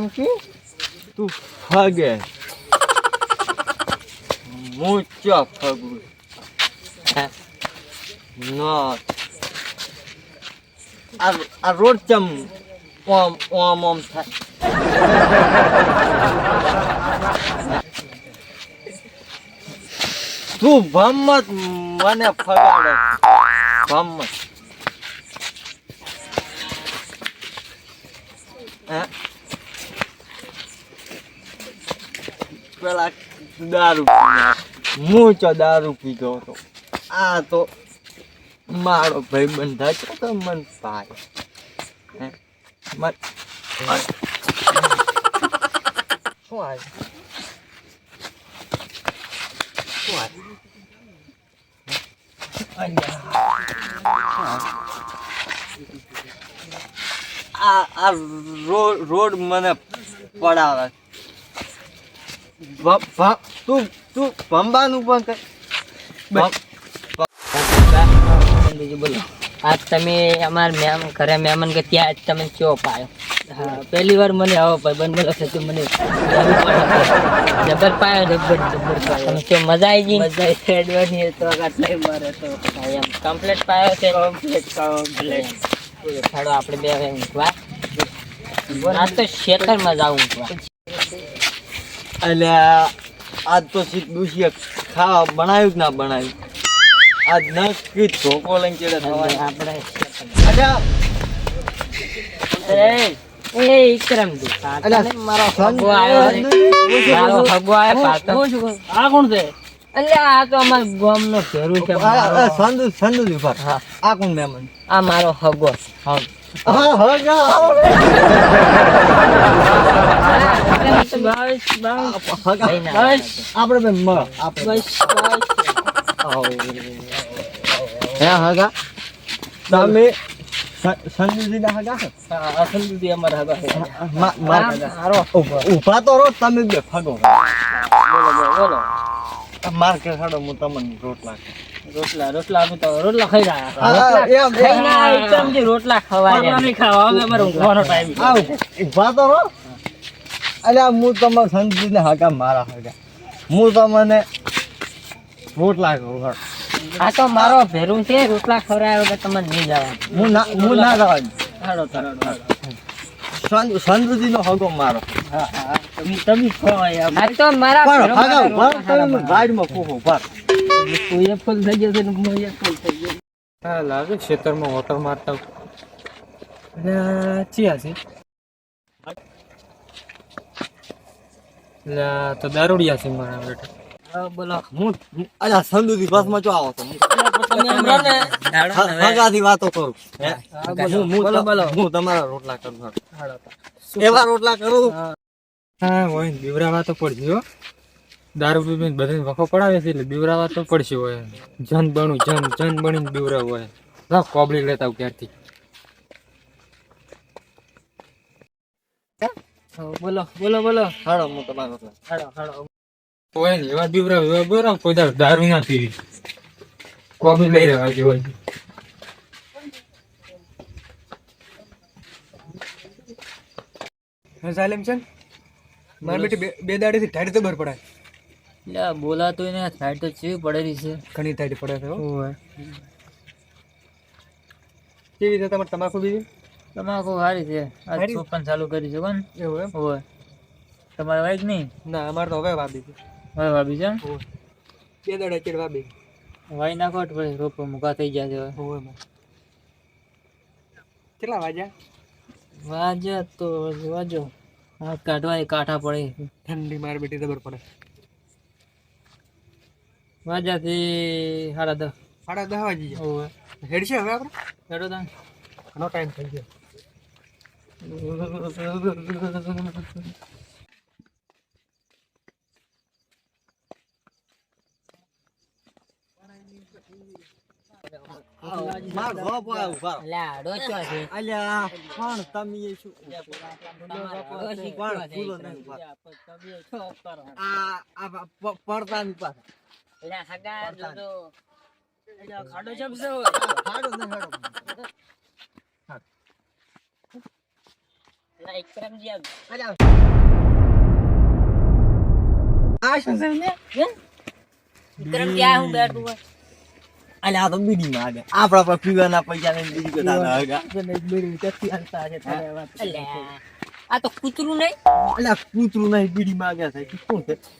એમ કે? તું ફગે. હું ચો ફગું આ રોડ ચમ ઓમ ઓમ ઓમ થાય. તું ભમત મને ફગાડે. ભમત. પેલા દારૂ હું ચો દારૂ પીધો હતો. આ તો મારો ભાઈ બંધા છે તો મન ભાઈ. શું આ આ રોડ મને પડાવે. તું તું ભંબાનું પણ કર બીજું બોલો આજ તમે અમાર મેમ ઘરે મહેમાન કે ત્યાં તમે ચો પાયો? હા પહેલી વાર મને આવો ભાઈ બોલો છે તું મને જબર પાયો જબર જબર પાયો. તમે ચો મજા આવી ગઈ? મજા આવી એડવાની તો આટલા મારે તો. એમ. કમ્પ્લીટ પાયો છે? Complete complete. છાડો આપણે બે ઊંઘવા. આ તો ખેતરમાં જાવ ઊંઘવા. એટલે આજ તો સીટ ખાવા બનાવ્યું જ ના બનાવ્યું? આજ નક્કી ધોકો લઈને ચડે થવાય આપણે અચ્છા એ અલ્યા, મારો હગો આવ્યો. મારો હગો આવ્યો પાછો. આ કોણ છે? અલ્યા આ તો અમાર ગામનો ઘેરું છે આ- મારો. આ સંદુ સંદુ જ હા. આ કોણ મહેમાન? આ મારો હગો હા. જા. બસ બસ હગા. તમે મા- મા- ઉભા- તો ફગો બોલો બોલો બોલો માર ખાડો હું તમને રોટલા. રોટલા રોટલા અમે તો રોટલા ખાઈ રહ્યા રોટલા ખાઈ ખવાય નહીં ખાવા અમે અમારો ઊંઘવાનો ટાઈમ આવ ઊભા તો અલ્યા હું તમારા સંદુજીને હગા મારા હગા હું તમને રોટલા ખાઉં આ તો મારો ભેરું છે રોટલા ખવડાવ્યો કે તમને નહીં જવા હું ના હું ના જવા દઉં. હાડો તારો હગો મારો. તમે તમે ખવાય આ તો મારા ગાડીમાં તું એ ફૂલ થઈ ગયો છે. ને હું એ ફૂલ થઈ ગયો હા લાગે ખેતરમાં વોટર મારતા અને ચિયા છે. એટલે તો દારૂડિયા છે મારા બેટા હા બસમાં આવો હગાથી વાતો કરું. હે? તમારા રોટલા કરું એવા રોટલા કરું? હા. હોય બીવરાવા તો પડશે હો. દારૂ પીને બધાને વખો પડાવે છે એટલે બીવરાવા તો પડશે હોય. જન બણું જન જન બનીને બીવરાવ હોય. લાવ કોબળી લેતા આવું ક્યારથી. બોલો બોલો બોલો. હાડો હું તમારો હાડો હાડો. હોય ને એવા બીવરાવ એવા બીવરાવ કોઈ દારૂ દારૂ ના પીવી. કોબળી લઈ રહ્યા છે હોય. સાલેમ છે મારી બેટી બે- બે દાડેથી ઠાડી તો ભર પડાય. એટલે બોલાતો એને સાઈડ તો ચેવી પડેલી છે. ઘણી ઠાડી પડે છે હો. ઓય કેવી રીતે તમારે તમાકુ બીજી? તમાકુ સારી છે. આ ચોપન ચાલુ કરી છે કોણ? એવું એમ? ઓય તમારે વાઈક નહીં? ના અમારે તો હવે વાબી છે. હવે વાબી છે બે દડે ચેડ વાબી. વાઈ નાખો પછી રોપો મુકા થઈ જાય છે હવે. કેટલા વાગ્યા વાજ્યા તો વાજો. હાથ કાઢવા કાંઠા પડે. ઠંડી માર બેટી ખબર પડે. વાજાથી સાડા દસ. સાડા દસ વાગી ગયા. ઓય હેડ છે હવે આપણે? હેડો તાન ઘણો ટાઈમ થઈ ગયો. માર ઘો પર ઊભા રહો. લા ડોચો છે. અલ્યા પણ તમે એ શું પણ ફૂલો નહીં ખાડો આ શું છે? ને હું? બેઠું હોય? અલે આ તો બીડી માંગે આપણા પર પીવાના પૈસા ને બીજી બધા હગા. અલ્યા, આ તો કૂતરું નહીં. અલે કૂતરું નહીં બીડી માંગે છે શું છે. આ તો બીડી નહીં બીડી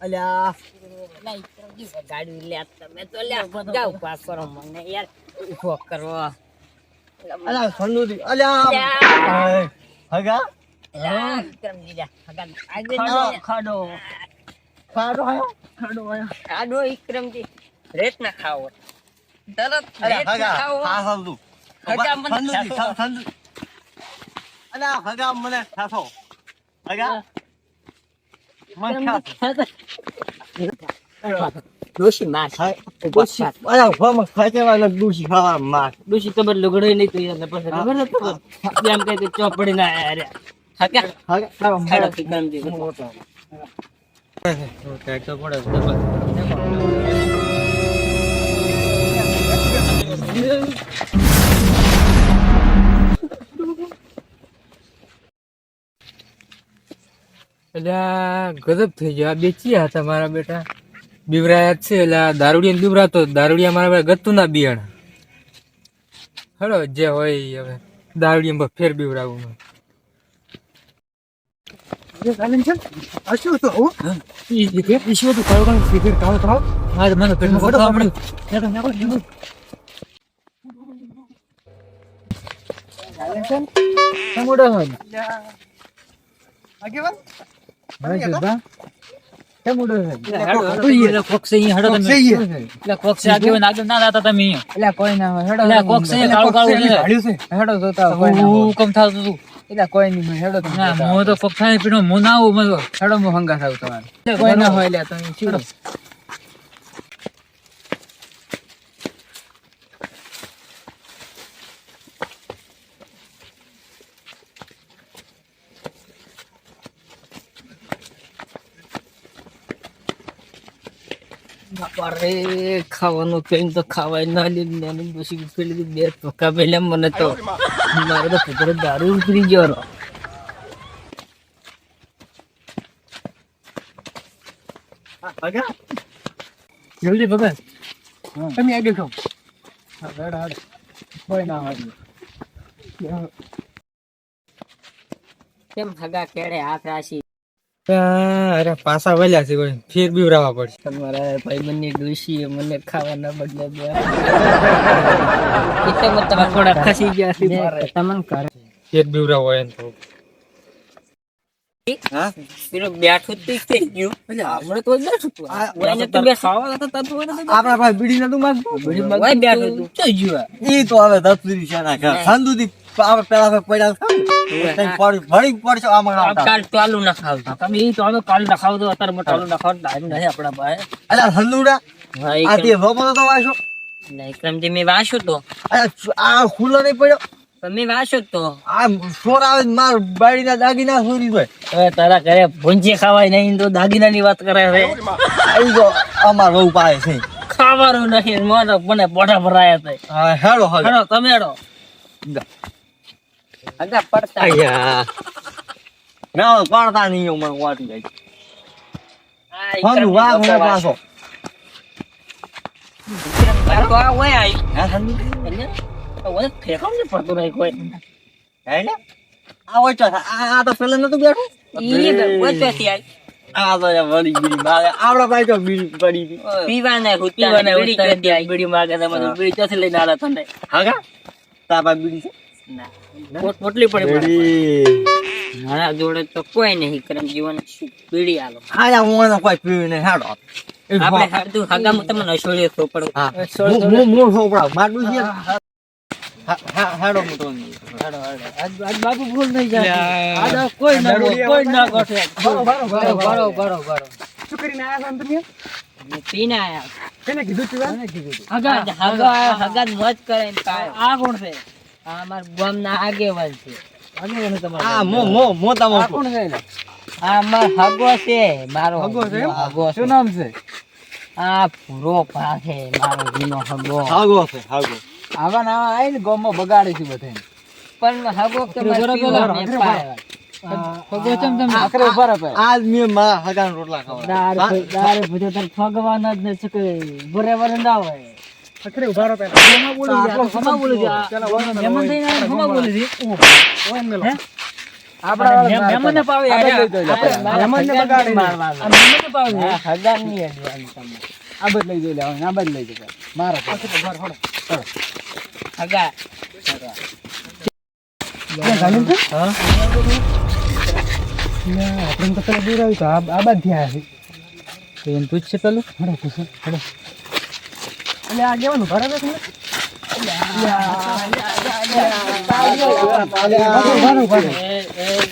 અલ્યા, ગાડી લે તમે કરો મને યાર ઊભો કરો અલ્યા અલ્યા. હગા ખાડો, જા. ખાડો ખાડો. આયો? ખાડો વિક્રમજી રેત ના ખાવો. તરત રેત ના ખાવો. હા સમજુ હગા મને સન્નુ- અલ્યા હગા મને ખાતો. હગા? મને માર. ફોમાં ખાવા માર. ડોશી તો લગડો નહીં તો યાર પછી ખબર નથી એમ કહે કે ચોપડી ના અરે એટલે ગજબ થઈ ગયો. આ બેચીયા હતા મારા બેટા? બીવરાયા છે? એટલે દારૂડિયા બીવરાતો દારૂડિયા મારા ગતું ના બિયાણ. હેડો જે હોય હવે દારૂડિયા ફેર બીવરાવું. શું હતું કાળો કાળો હા મને પેટમાં ફોટો. એટલે કોઈ ના હોય હેડો કોક છે કાળું કાળું કોક છે ઈ છે. ભાડ્યું છે. કોઈ નહીં હેડો કોઈ ના હું તો કોઈ પીણો હેડો તમે જોતા. હેડો હું હંગા થાવ તમારે કોઈ ના હોય લે તમે અરે ખાવાનું પેન તો ખાવાય ના લે નાનું ડોશી પેલી બે ધોકા પેલા મને તો. મારે તો ફકરે દારૂ ઉતરી ગયો રો. જલ્દી ભગત તમે આગળ હેડો કોઈ ના હોય કેમ હગા કેડે હાથ રાશી? અરે પાછા વળ્યા છે કોઈ. ફેર બીવરાવા પડશે. તમારા ભાઈબંધની ડોશીએ મને ખાવાના બદલે બે. મત તમે થોડા ખસી ગયા છે મારે. તમન કર ફેર બીવરાવો હોય ને તો હા? પેલું બેઠું જ થઈ ગયું. હમણાં તો બેઠું તું આ- તો બે ખાવા તો ઓયને આપણા પાસે બીડી નતું માંગતું. બેઠું ઓય બેઠું તું ચો ગયું ઈ તો હવે ના આપણે પેલા તો પડ્યા હતા ને, તઈ પડી વળી પડશે આમાં આવતા કાલ ચાલુ ના ખાવતા તમે એ તો કાલ ના ખાવ અત્યારે મને ચાલુ ના ખાવ ટાઈમ નહીં આપણા પાસે. અલ્યા સંદુડા આ તે રોમો તો વાંચો વિક્રમજી મેં વાંચ્યું તો. આ ખુલ્લો નહીં પડ્યો? તમે વાંચ્યું તો. આ સોર આવે માર બાળીના દાગીના ચોરી હોય. હવે તારા ઘરે ભૂંજી ખાવાય નહીં તો દાગીનાની વાત કરે છે આવી તો અમાર બહુ પાય છે. ખાવાનું નહીં મને મને પોઢા ભરાયા છે હા હેડો હેડો. તમે હેડો. આગા પડતા. અయ్యા ના પડતા નહીં હું મને વાટી જાય આ પાછો. તો હે સંદુ એટલે તો ઓય ફેંકમ ને પડતું નહીં કોઈ. હે લે આ હોય તો આ આ તો પેલા નતું બેઠું? ઈ આ તો વળી બીડી પાસે તો બીડી પડી હતી. પીવાના પીવાના બીડી માગે બીડી ચોથી લઈને આલા તને. હા તાપા બીડી છે? પોટલી પડી મારા જોડે તો કોઈ નહીં કરમ જીવન પીડી આલો. હું એને કોઈ પીવી નહીં હાડો. આપણે હાડું હગામાં તમને અસોળીએ તો પડે હા. હું હું હું સોપડા માટલું છે? હા હા. હેડો હું તો હેડો, હેડો. આજ બાપુ ભૂલ થઈ જાય. આજ કોઈ ના કોઈ ના ગોઠે. બરો, બરો, બરો, બરો બરો શું કરીને આયા છો તમે? પીને આયા. કેને કીધું પીવા હગા હગા હગા મોજ કરે આ કોણ છે? આ ગામના આગેવાન છે. આગેવાન તમારો આ મો મો મો તમારો કોણ છે આ અમાર હગો છે મારો હગો છે હગો શું નામ છે? આ પૂરો ભા છે મારો જીનો હગો. હાગો છે હાગો. આવા ના આવીને ગામમાં બગાડીશું બધે પણ હગો કે મારે. આખરે આજ મેં મારા હગાના રોટલા ખાવા દારૂ દારૂ બધો તાર ભગવાન જ ને શું કે બરાબર ના હોય. અખરે ઊભા રહો પહેલા. હમા બોલી છે, હમા બોલી છે, આ મહેમાન થઈને આવીને ખમા બોલી છે. ઓ ઓ મેં- મહેમાનને પાવે આપણે ને પાવે મહેમાનને હગાને બગાડી મારવાના. આ મહેમાનને પાવે. હજારની હગાની અડવાની તમને. આ બાજુ લઈ જઈ લેવાનું આ બાજુ લઈ જઈ મારો હગા. આપણે તો પેલા દૂર આવ્યું તો આ બાદ છે. એમ પૂછશે પેલું? હડો પૂછો હડો. એટલે આ કેવાનું ઘરે બેસ એ,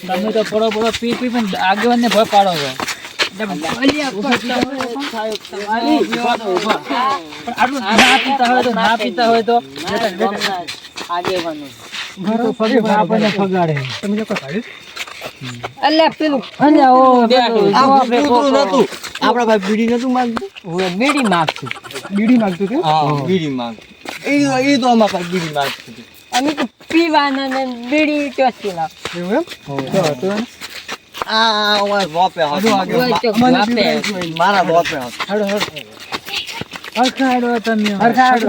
તમે તો પડો પડો પી પી પણ આગેવાનને ભય પાડો છો. આટલું ના પીતા હોય તો ના પીતા હોય તો. આગેવાનો. ફગાડે તમે લોકો કાઢ્યું અલ્યા પેલું અલ્યા ઓ નતું. આપણા ભાઈ બીડી નતું માંગતું. હવે બીડી માંગતું બીડી માંગતું કે હા. બીડી માંગ એ એ તો અમારા પાસે બીડી માંગતું અમે તો પીવાના ને બીડી ચોથી લાવ એવું એમ? તો આ આ વાપે બાપે હતો. હોય તો અમારે બાપે. પીવડાવ્યું હતું. મારા બાપે હરખાડો તમે. હરખાડો.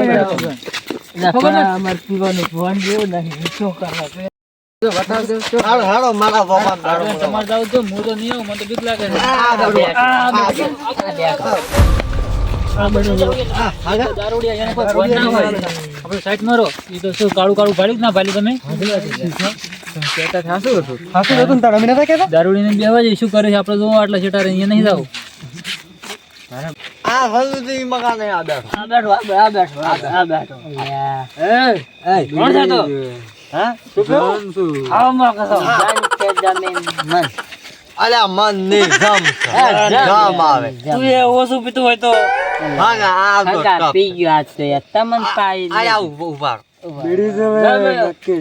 ખબર ના, અમારે પીવાનું ભણ જેવું નહીં શું કરવા છે? હાલો હાલો મારા બાપા દાડો તમારે જાવ તો હું તો નહીં મને તો બીક લાગે છે આ બધું. આ આ બધું. બધું. આ બધું. આ હાગા? દારૂડિયા એને કોઈ ભણ ના હોય આપણે સાઈડ મારો એ તો શું કાળું કાળું પાડ્યું ના પાડ્યું તમે કહેતા થાશું હતું હાસું હતું ને અમે નતા કહેતા દારૂડીને બેવા જઈ શું કરે છે આપણે જો આટલા છેટા રહી નહીં જાવ આ હજુ તો ઈ મકાન નહીં આ બેઠો. આ બેઠો આ બેઠો આ બેઠો કોણ છે તો હા? આવો માં કસો જાન કે જમીન. મન અલ્યા મન નહીં જમ. જમ આવે. તું એ ઓછું પીતું હોય તો. હાગા આ તો પી ગયો આજ તો યાર. તમને પાઈ અલ્યા ઊભો ઊભા. રહો.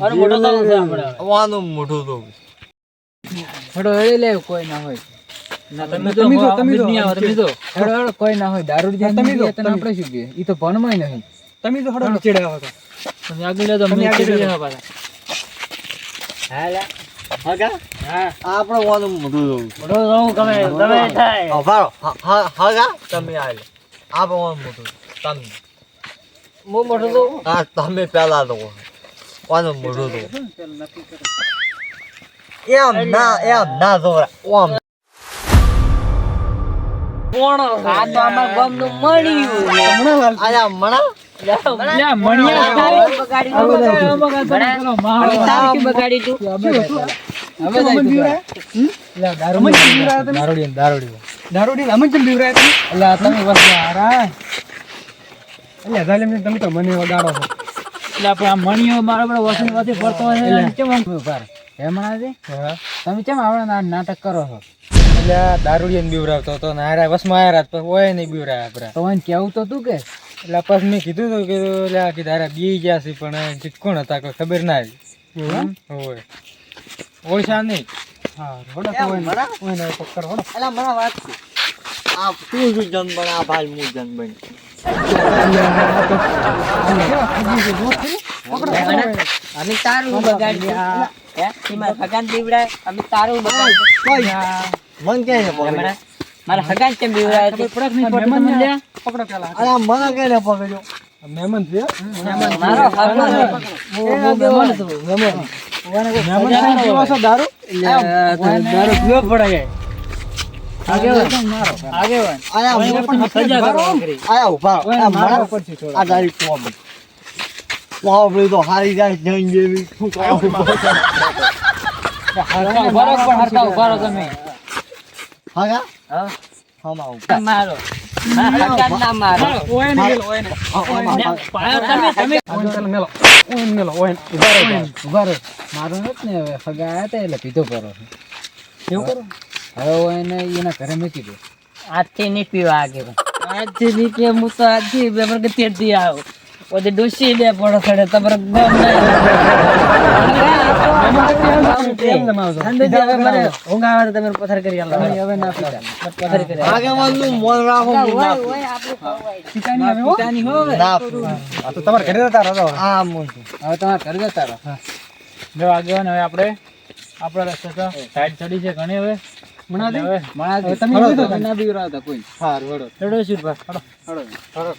અરે મોટો થવું આપણે વાનું મોઢું તો હડો હળી લે કોઈ ના હોય. ના તમે તો તમે તો તમે તો નહીં આવો તમે તો હડો હડો કોઈ ના હોય. દારૂ તમે તમે તો, આપણે શું કે ઈ તો ભણમાંય નહીં. તમે તો હડો ચીડાવ્યા હતા તમે આગળ તો તમે મને આગળ ચીડી લો. લેવા પાછા હાલા હાગા હા આપણે વાનું મોઢું જોવું ગમે ગમે થાય. હ- હાગા તમે આલે આપણે મોઢું તમે હું મોટો થવું હા તમે પેલા તો વાનું મોઢું તો એમ ના એમ ના જોરા ઓમ. આ તો અમાર ગામનું મળ્યું? હમણાં મણા? લ્યા તમે? હારા તો મને વગાડો છો. એટલે આપણે આ મણિયો મારા વસન વાથી ફરતો કેમ તમે કેમ આવડે નાટક કરો છો? એટલે દારૂડી ને બીવરાવતો હતો ને હારા વસમાં પછી ઓય નહીં બીવરાયા આપડે. તો કેવું તો તું કે? એટલે પછી મેં કીધું તો કે એટલે કીધું બી ગયા છે પણ કોણ હતા કોઈ ખબર ના આવી. હોય ઓળશા નહીં હા ઓય વાત છે. આ તું શું જન બને આ ભાઈ હું જન બની. અમે તારું બગાડ્યું હે? હગાન બીવડાય અમે તારું બગાડ્યું મન કે ને પકડ્યો હમણાં મારા હગાન કેમ બીવડાય છે પડક નહીં પડતો તમને લે પકડો પેલા અરે મને કે ને પકડ્યો મહેમાન છે? મારો હગો મહેમાન હતો મહેમાન. મહેમાન પીવો છો દારૂ? દારૂ પીવો પડે. આગેવાન. આગેવાન. આયા મને મને પણ સજા કરવા આયા ઊભા આ મારા આ કોમ વાવડી તો હારી જાય જઈને જેવી. શું કહું હરખા ઊભા રહો પણ હરખા ઊભા રહો તમે. હાગા હા મારો ના હવે હગા હતા એટલે પીધો કરો એવું કરો હવે એને એના ઘરે મૂકી દઉં આજથી નહીં પીવા આગે આજથી નહીં હું તો આજથી બે કે તેથી આવો. ઓદે ડુસી લે પડો ખડે તમારે ગામ આપડે ઊંઘ આવે તો તમે પથાર કરી આલો હવે ના પીતા પથાર કરી આગળનું મોન રાખો હું ના પીવું. પિતાની હો હવે. ના પીવું. આ તો તમારે ઘરે જતા રહો આ મોન હવે તમારે ઘરે જતા રહો જો આગેવાન હવે આપણે આપણા રસ્તે તો. ચડી છે ઘણી હવે મણા મણા તમે કોઈ સારું વડો ચડો. છું ભાઈ હળો